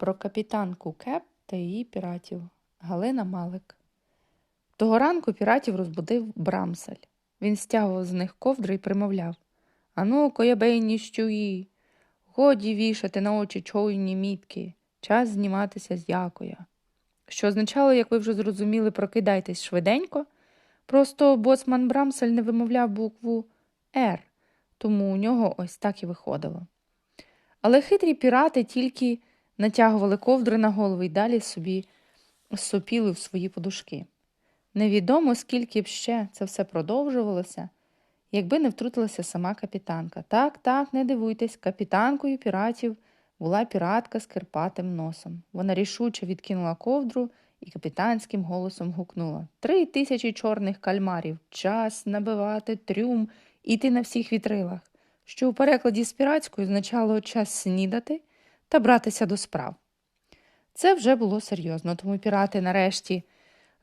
про капітанку Кеп та її піратів Галина Малик. Того ранку піратів розбудив Брамсель. Він стягував з них ковдри і примовляв Ану, коябейні щуї, годі вішати на очі чойні мітки, час зніматися з якоя. Що означало, як ви вже зрозуміли, прокидайтесь швиденько. Просто боцман Брамсель не вимовляв букву Р, тому у нього ось так і виходило. Але хитрі пірати тільки натягували ковдри на голову і далі собі сопіли в свої подушки. Невідомо, скільки б ще це все продовжувалося, якби не втрутилася сама капітанка. Так, так, не дивуйтесь, капітанкою піратів була піратка з кирпатим носом. Вона рішуче відкинула ковдру і капітанським голосом гукнула Три тисячі чорних кальмарів, час набивати трюм, іти на всіх вітрилах, що у перекладі з піратської означало час снідати та братися до справ. Це вже було серйозно, тому пірати нарешті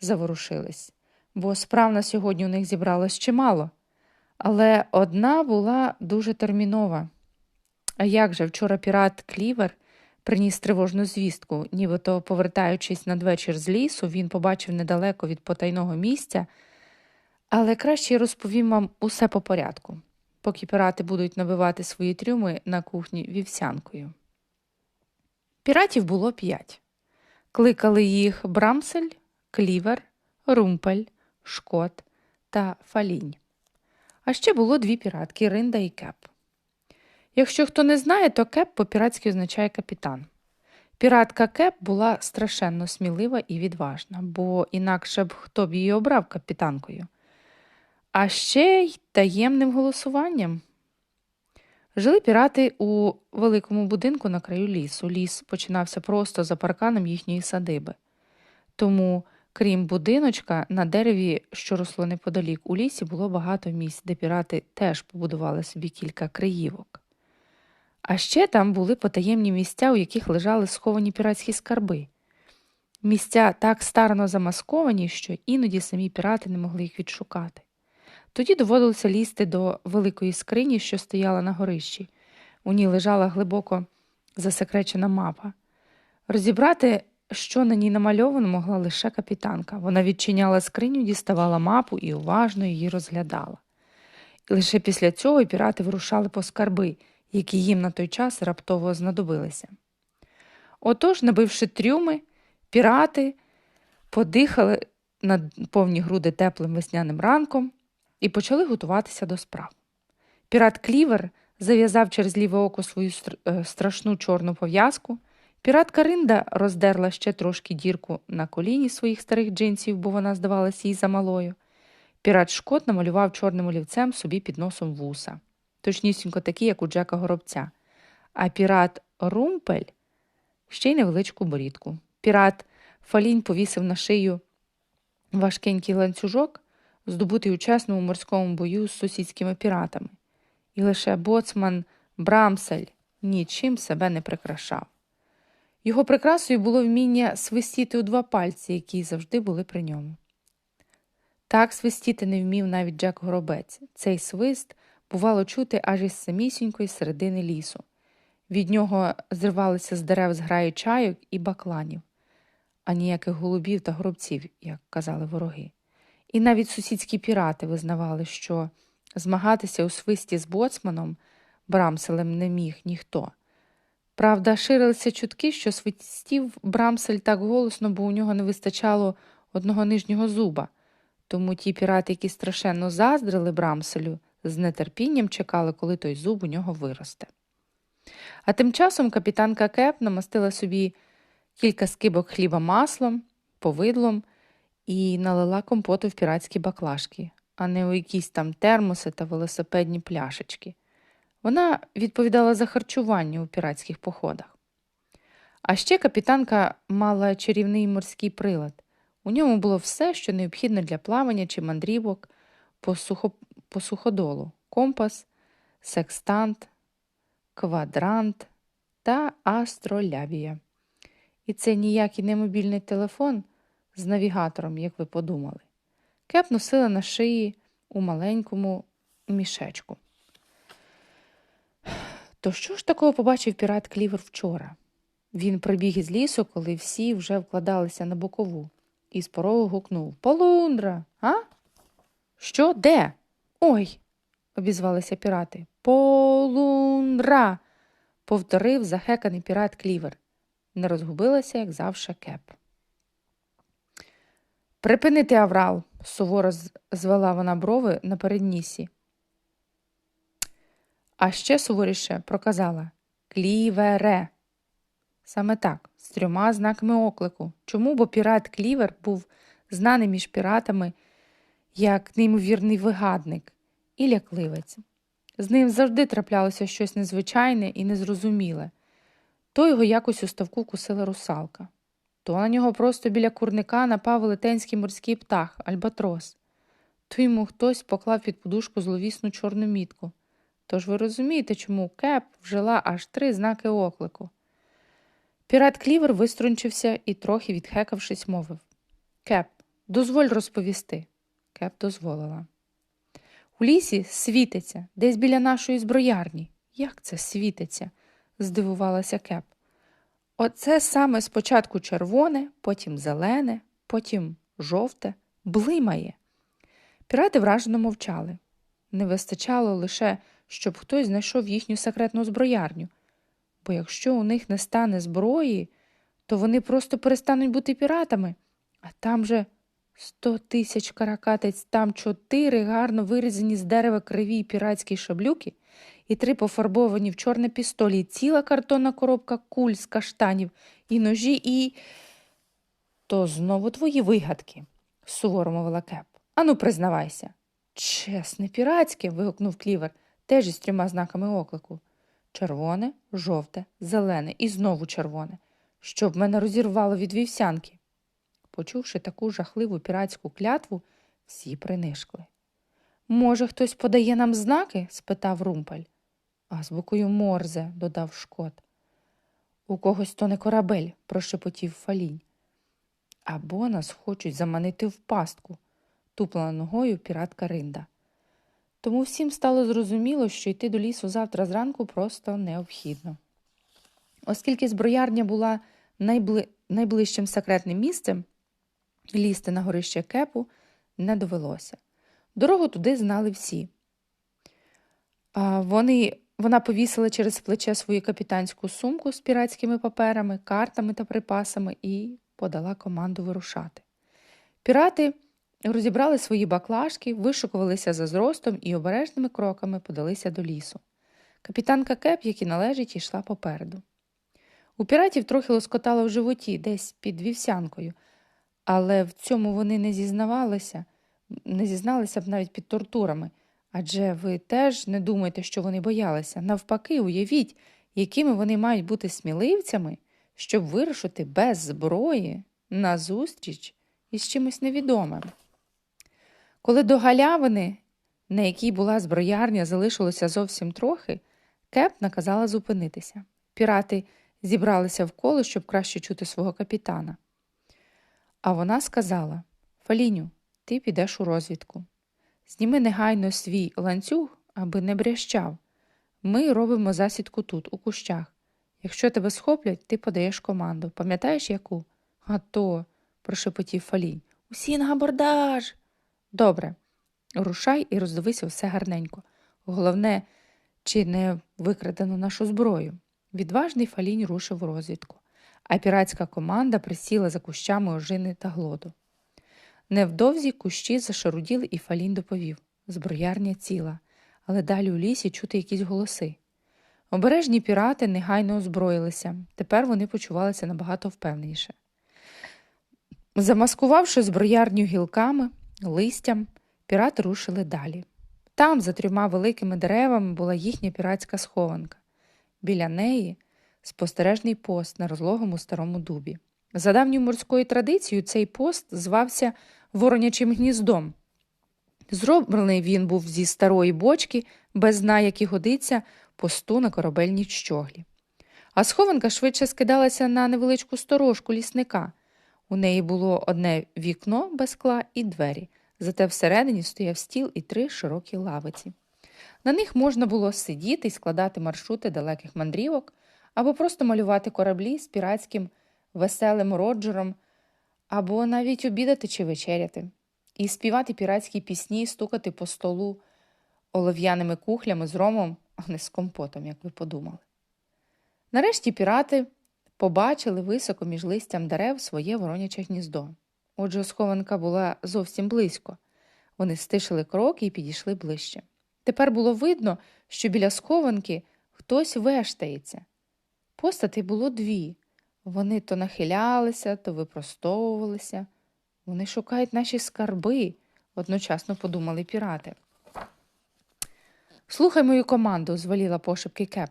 заворушились, бо справ на сьогодні у них зібралось чимало. Але одна була дуже термінова. А як же вчора пірат Клівер приніс тривожну звістку, нібито повертаючись надвечір з лісу, він побачив недалеко від потайного місця, але краще я розповім вам усе по порядку, поки пірати будуть набивати свої трюми на кухні вівсянкою. Піратів було п'ять. Кликали їх Брамсель, Клівер, Румпель, Шкот та Фалінь. А ще було дві піратки Ринда і Кеп. Якщо хто не знає, то Кеп по-піратськи означає капітан. Піратка Кеп була страшенно смілива і відважна, бо інакше б хто б її обрав капітанкою. А ще й таємним голосуванням. Жили пірати у великому будинку на краю лісу. Ліс починався просто за парканом їхньої садиби. Тому, крім будиночка, на дереві, що росло неподалік у лісі, було багато місць, де пірати теж побудували собі кілька криївок. А ще там були потаємні місця, у яких лежали сховані піратські скарби. Місця так старано замасковані, що іноді самі пірати не могли їх відшукати. Тоді доводилося лізти до великої скрині, що стояла на горищі. У ній лежала глибоко засекречена мапа. Розібрати, що на ній намальовано, могла лише капітанка. Вона відчиняла скриню, діставала мапу і уважно її розглядала. І лише після цього пірати вирушали по скарби, які їм на той час раптово знадобилися. Отож, набивши трюми, пірати подихали на повні груди теплим весняним ранком і почали готуватися до справ. Пірат Клівер зав'язав через ліве око свою е, страшну чорну пов'язку. Піратка Ринда роздерла ще трошки дірку на коліні своїх старих джинсів, бо вона здавалася їй замалою. Пірат Шкот намалював чорним олівцем собі під носом вуса, точнісінько такі, як у Джека Горобця. А пірат Румпель ще й невеличку борідку. Пірат Фалінь повісив на шию важкенький ланцюжок, здобутий у чесному морському бою з сусідськими піратами, і лише боцман Брамсель нічим себе не прикрашав. Його прикрасою було вміння свистіти у два пальці, які завжди були при ньому. Так свистіти не вмів навіть Джек Горобець. Цей свист бувало чути аж із самісінької середини лісу. Від нього зривалися з дерев зграї чайок і бакланів, а ніяких голубів та горобців, як казали вороги. І навіть сусідські пірати визнавали, що змагатися у свисті з боцманом Брамселем не міг ніхто. Правда, ширилися чутки, що свистів Брамсель так голосно, бо у нього не вистачало одного нижнього зуба, тому ті пірати, які страшенно заздрили Брамселю, з нетерпінням чекали, коли той зуб у нього виросте. А тим часом капітанка Кеп намастила собі кілька скибок хліба маслом, повидлом і налила компоту в піратські баклажки, а не у якісь там термоси та велосипедні пляшечки. Вона відповідала за харчування у піратських походах. А ще капітанка мала чарівний морський прилад. У ньому було все, що необхідно для плавання чи мандрівок по, сухо... по суходолу компас, секстант, квадрант та астролябія. І це ніякий не мобільний телефон з навігатором, як ви подумали. Кеп носила на шиї у маленькому мішечку. То що ж такого побачив пірат Клівер вчора? Він прибіг із лісу, коли всі вже вкладалися на бокову, і з порогу гукнув Полундра, а? Що, де? Ой, обізвалися пірати. Полундра. повторив захеканий пірат Клівер. Не розгубилася, як завше, кеп. Припинити аврал, суворо звела вона брови на переднісі. А ще суворіше проказала Клівере. Саме так, з трьома знаками оклику. Чому? Бо пірат Клівер був знаний між піратами як неймовірний вигадник і лякливець. З ним завжди траплялося щось незвичайне і незрозуміле. То його якось у ставку кусила русалка, то на нього просто біля курника напав велетенський морський птах, альбатрос, то йому хтось поклав під подушку зловісну чорну мітку. Тож ви розумієте, чому Кеп вжила аж три знаки оклику. Пірат Клівер виструнчився і, трохи відхекавшись, мовив Кеп, дозволь розповісти. Кеп дозволила. У лісі світиться, десь біля нашої зброярні. Як це світиться? здивувалася Кеп. Оце саме спочатку червоне, потім зелене, потім жовте, блимає. Пірати вражено мовчали. Не вистачало лише, щоб хтось знайшов їхню секретну зброярню, бо якщо у них не стане зброї, то вони просто перестануть бути піратами, а там же сто тисяч каракатець, там чотири гарно вирізані з дерева криві піратські шаблюки і три пофарбовані в чорне пістолі, ціла картонна коробка куль з каштанів, і ножі, і. То знову твої вигадки, суворо мовила Кеп. Ану, признавайся. Чесне, піратське. вигукнув клівер, теж із трьома знаками оклику. Червоне, жовте, зелене і знову червоне, щоб мене розірвало від вівсянки. Почувши таку жахливу піратську клятву, всі принишкли. Може, хтось подає нам знаки? спитав Румпель. Азбукою Морзе, додав Шкот. У когось то не корабель, прошепотів Фалінь. Або нас хочуть заманити в пастку, тупла ногою піратка Ринда. Тому всім стало зрозуміло, що йти до лісу завтра зранку просто необхідно. Оскільки зброярня була найбли... найближчим секретним місцем, лізти на горище кепу не довелося. Дорогу туди знали всі. А вони, вона повісила через плече свою капітанську сумку з піратськими паперами, картами та припасами і подала команду вирушати. Пірати розібрали свої баклажки, вишукувалися за зростом і обережними кроками подалися до лісу. Капітанка Кеп, як і належить, йшла попереду. У піратів трохи лоскотало в животі, десь під вівсянкою, але в цьому вони не зізнавалися, не зізналися б навіть під тортурами. Адже ви теж не думаєте, що вони боялися. Навпаки, уявіть, якими вони мають бути сміливцями, щоб вирушити без зброї на зустріч із чимось невідомим. Коли до галявини, на якій була зброярня, залишилося зовсім трохи, Кеп наказала зупинитися. Пірати зібралися в коло, щоб краще чути свого капітана. А вона сказала Фаліню, ти підеш у розвідку. Зніми негайно свій ланцюг, аби не брящав. Ми робимо засідку тут, у кущах. Якщо тебе схоплять, ти подаєш команду. Пам'ятаєш яку? А то, прошепотів Фалінь. Усі на абордаж. Добре, рушай і роздивися все гарненько. Головне, чи не викрадено нашу зброю. Відважний Фалінь рушив у розвідку, а піратська команда присіла за кущами ожини та глоду. Невдовзі кущі зашаруділи, і Фалін доповів зброярня ціла, але далі у лісі чути якісь голоси. Обережні пірати негайно озброїлися, тепер вони почувалися набагато впевненіше. Замаскувавши зброярню гілками, листям, пірати рушили далі. Там, за трьома великими деревами, була їхня піратська схованка. Біля неї спостережний пост на розлогому старому дубі. За давньою морською традицією, цей пост звався Воронячим гніздом. Зроблений він був зі старої бочки, без дна, і годиться, посту на корабельній щоглі. А схованка швидше скидалася на невеличку сторожку лісника. У неї було одне вікно без скла і двері, зате всередині стояв стіл і три широкі лавиці. На них можна було сидіти і складати маршрути далеких мандрівок, або просто малювати кораблі з піратським веселим роджером, або навіть обідати чи вечеряти, і співати піратські пісні, стукати по столу олов'яними кухлями з ромом, а не з компотом, як ви подумали. Нарешті пірати побачили високо між листям дерев своє вороняче гніздо. Отже, схованка була зовсім близько. Вони стишили кроки і підійшли ближче. Тепер було видно, що біля схованки хтось вештається. Постатей було дві. Вони то нахилялися, то випростовувалися. Вони шукають наші скарби, одночасно подумали пірати. Слухай мою команду, звеліла пошепки кеп.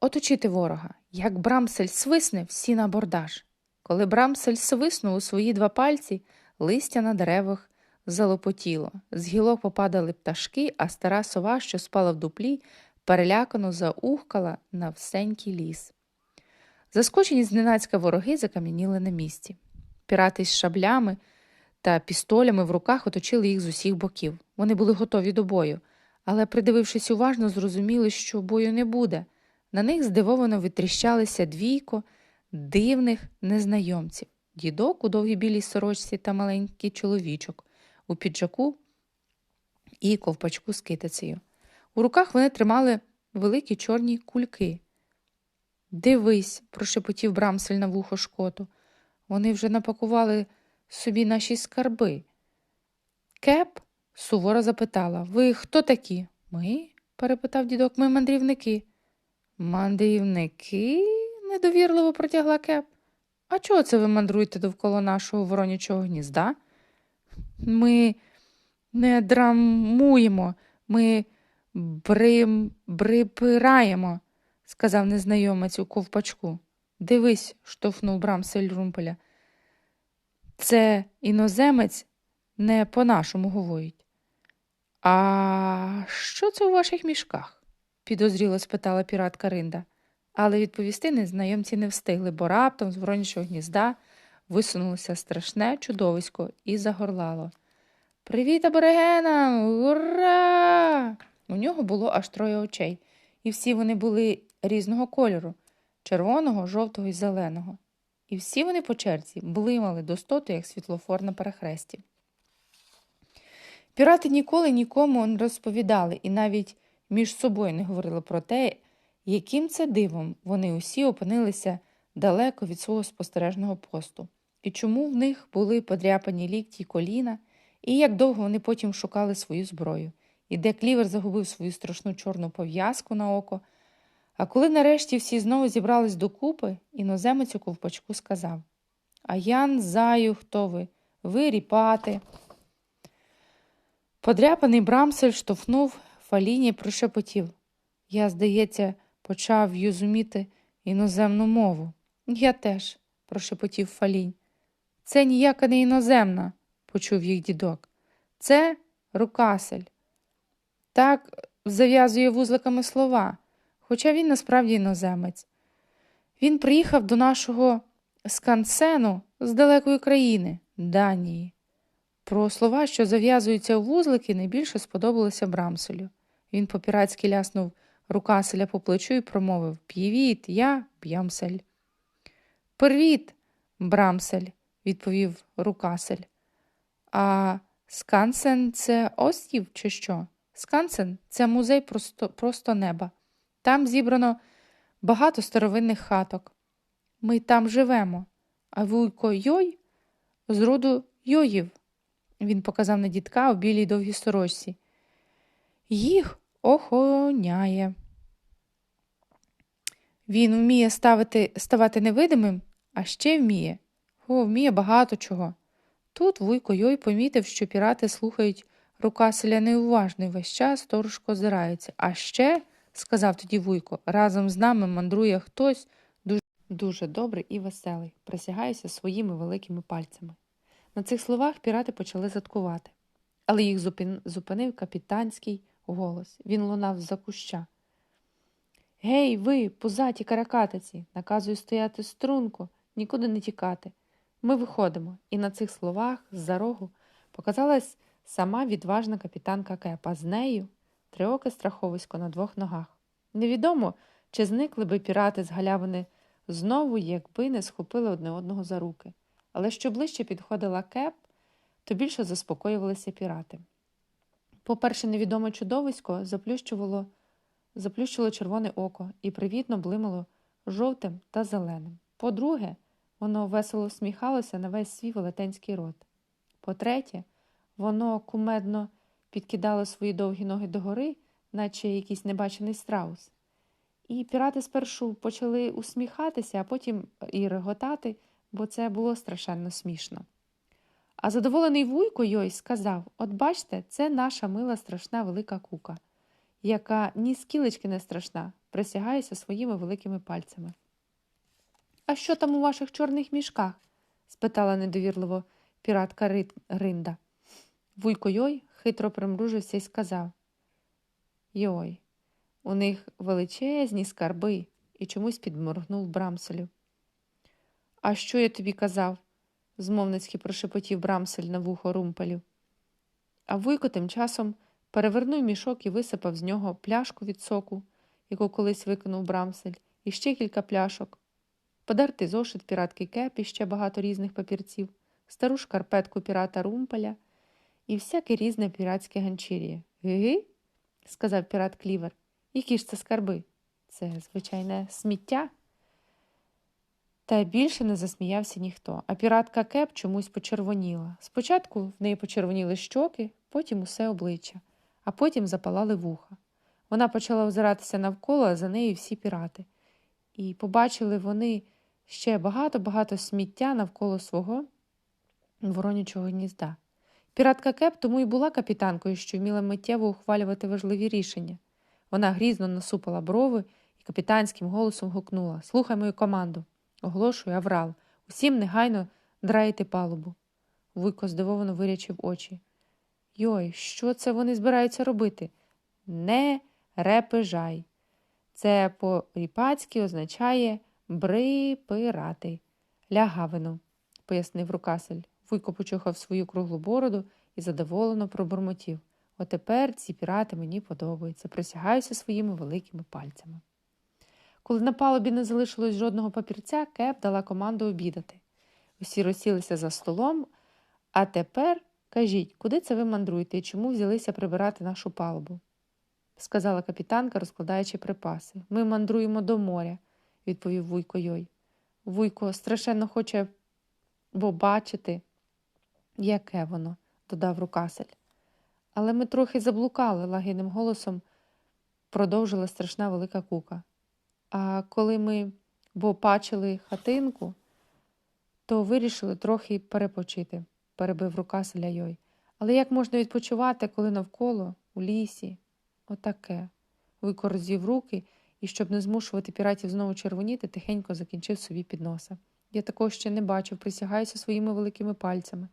Оточити ворога. Як Брамсель свисне, всі на абордаж. Коли Брамсель свиснув у свої два пальці, листя на деревах залопотіло. З гілок попадали пташки, а стара сова, що спала в дуплі, перелякано заухкала на всенький ліс. Заскочені зненацька вороги закам'яніли на місці. Пірати з шаблями та пістолями в руках оточили їх з усіх боків. Вони були готові до бою, але, придивившись уважно, зрозуміли, що бою не буде. На них здивовано витріщалися двійко дивних незнайомців дідок у довгій білій сорочці та маленький чоловічок у піджаку і ковпачку з китицею. У руках вони тримали великі чорні кульки. Дивись, прошепотів Брамсель на вухо шкоту. Вони вже напакували собі наші скарби. Кеп суворо запитала Ви хто такі? Ми? перепитав дідок, ми мандрівники. Мандрівники? недовірливо протягла кеп. А чого це ви мандруєте довкола нашого воронячого гнізда? Ми не драмуємо, ми брим, брипираємо, сказав незнайомець у ковпачку. Дивись, штовхнув Брамсель Румпеля. Це іноземець не по-нашому говорить. А що це у ваших мішках? підозріло спитала піратка Ринда. Але відповісти незнайомці не встигли, бо раптом з воронячого гнізда висунулося страшне чудовисько і загорлало. Привіт, аборигенам! Ура! У нього було аж троє очей, і всі вони були різного кольору червоного, жовтого і зеленого. І всі вони по черзі блимали достоту, як світлофор на перехресті. Пірати ніколи нікому не розповідали і навіть між собою не говорили про те, яким це дивом вони усі опинилися далеко від свого спостережного посту, і чому в них були подряпані лікті й коліна, і як довго вони потім шукали свою зброю, і де клівер загубив свою страшну чорну пов'язку на око. А коли нарешті всі знову зібрались докупи, іноземець у ковпачку сказав А Ян заю, хто ви? Ви ріпати. Подряпаний Брамсель штовхнув фаліні і прошепотів. Я, здається, почав юзуміти іноземну мову. Я теж, прошепотів Фалінь. Це ніяка не іноземна, почув їх дідок. Це рукасель. Так зав'язує вузликами слова, хоча він насправді іноземець. Він приїхав до нашого скансену з далекої країни, Данії. Про слова, що зав'язуються у вузлики, найбільше сподобалося Брамселю. Він по-піратськи ляснув Рукаселя по плечу і промовив П'євіт, я Б'ямсель. Привіт, Брамсель, відповів Рукасель. А Скансен це острів, чи що? Скансен це музей просто, просто неба. Там зібрано багато старовинних хаток. Ми там живемо, а вуйко Йой з роду Йоїв. Він показав на дітка у білій довгій сорочці. Їх охороняє. Він вміє ставити, ставати невидимим, а ще вміє. О, вміє багато чого. Тут Вуйко Йой помітив, що пірати слухають рукаселя неуважно і весь час сторожко озираються. А ще, сказав тоді Вуйко, разом з нами мандрує хтось дуже, дуже добрий і веселий, присягаюся своїми великими пальцями. На цих словах пірати почали заткувати, але їх зупинив капітанський голос. Він лунав з-за куща. Гей, ви, пузаті каракатиці, наказую стояти струнко, нікуди не тікати. Ми виходимо, і на цих словах з-за рогу показалась сама відважна капітанка Кепа з нею триоке страховисько на двох ногах. Невідомо, Чи зникли би пірати з галявини знову, якби не схопили одне одного за руки. Але що ближче підходила кеп, то більше заспокоювалися пірати. По-перше, невідоме чудовисько заплющувало, заплющило червоне око і привітно блимало жовтим та зеленим. По-друге, воно весело всміхалося на весь свій велетенський рот. По-третє, воно кумедно підкидало свої довгі ноги догори, наче якийсь небачений страус. І пірати спершу почали усміхатися, а потім і реготати, бо це було страшенно смішно. А задоволений вуйко Йой сказав От бачте, це наша мила страшна велика кука, яка ні скілечки не страшна, присягаюся своїми великими пальцями. А що там у ваших чорних мішках? спитала недовірливо піратка Ринда. Вуйко Йой хитро примружився і сказав Йой, у них величезні скарби і чомусь підморгнув Брамселю. А що я тобі казав? змовницьки прошепотів Брамсель на вухо румпелю. А Вуйко тим часом перевернув мішок і висипав з нього пляшку від соку, яку колись викинув Брамсель, і ще кілька пляшок, подертий зошит піратки Кеп і ще багато різних папірців, стару шкарпетку пірата Румпеля і всяке різне піратське ганчір'я. Ги-ги? сказав пірат Клівер. Які ж це скарби? Це звичайне сміття. Та більше не засміявся ніхто, а піратка Кеп чомусь почервоніла. Спочатку в неї почервоніли щоки, потім усе обличчя, а потім запалали вуха. Вона почала озиратися навколо, а за нею всі пірати. І побачили вони ще багато-багато сміття навколо свого воронячого гнізда. Піратка Кеп тому й була капітанкою, що вміла миттєво ухвалювати важливі рішення. Вона грізно насупила брови і капітанським голосом гукнула Слухай мою команду. Оголошую аврал. Усім негайно драїти палубу. Вуйко здивовано вирячив очі. Йой, що це вони збираються робити? Не репижай. Це по-ріпацьки означає брипирати. Лягавину, пояснив Рукасель. Вуйко почухав свою круглу бороду і задоволено пробурмотів. Отепер ці пірати мені подобаються, присягаюся своїми великими пальцями. Коли на палубі не залишилось жодного папірця, Кеп дала команду обідати. Усі розсілися за столом, а тепер кажіть, куди це ви мандруєте і чому взялися прибирати нашу палубу? сказала капітанка, розкладаючи припаси. Ми мандруємо до моря, відповів Вуйко Йой. Вуйко страшенно хоче побачити, яке воно, додав Рукасель. Але ми трохи заблукали, лагідним голосом продовжила страшна велика кука. А коли ми бачили хатинку, то вирішили трохи перепочити, перебив Рукаселя Йой. Але як можна відпочивати, коли навколо, у лісі? Отаке. Вуйко розвів руки і, щоб не змушувати піратів знову червоніти, тихенько закінчив собі під носа. Я такого ще не бачив, присягаюся своїми великими пальцями.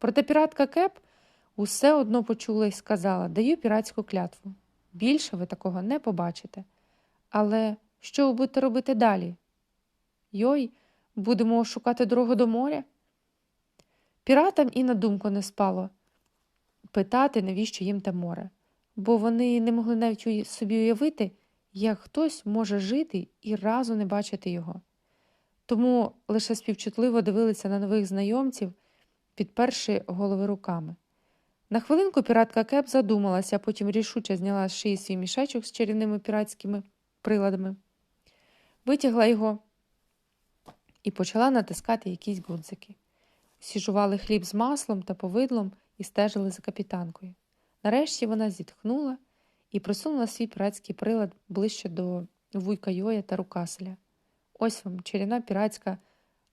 Проте піратка Кеп усе одно почула і сказала даю піратську клятву. Більше ви такого не побачите. Але що ви будете робити далі? Йой, будемо шукати дорогу до моря? Піратам і на думку не спало питати, навіщо їм те море, бо вони не могли навіть собі уявити, як хтось може жити і разу не бачити його. Тому лише співчутливо дивилися на нових знайомців, підперши голови руками. На хвилинку піратка Кеп задумалася, потім рішуче зняла з шиї свій мішечок з чарівними піратськими приладами, витягла його і почала натискати якісь гудзики. Всі жували хліб з маслом та повидлом і стежили за капітанкою. Нарешті вона зітхнула і просунула свій піратський прилад ближче до вуйка Йоя та Рукаселя. Ось вам чарівна піратська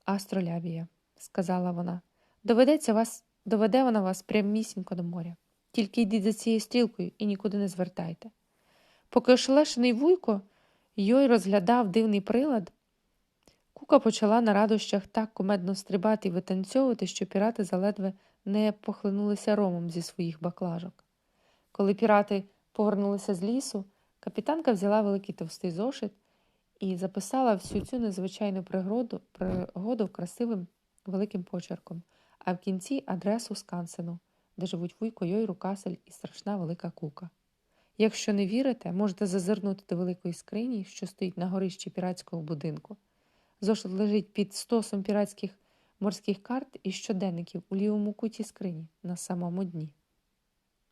астролябія, сказала вона. Доведеться вас, доведе вона вас прямісінько до моря. Тільки йдіть за цією стрілкою і нікуди не звертайте. Поки ошелешений вуйко Йой розглядав дивний прилад, Кука почала на радощах так кумедно стрибати і витанцьовувати, що пірати заледве не похлинулися ромом зі своїх баклажок. Коли пірати повернулися з лісу, капітанка взяла великий товстий зошит і записала всю цю незвичайну пригоду, пригоду красивим великим почерком, а в кінці адресу Скансену, де живуть Вуйко Йой, Рукасель і страшна велика кука. Якщо не вірите, можете зазирнути до великої скрині, що стоїть на горищі піратського будинку. Зошит лежить під стосом піратських морських карт і щоденників у лівому куті скрині на самому дні.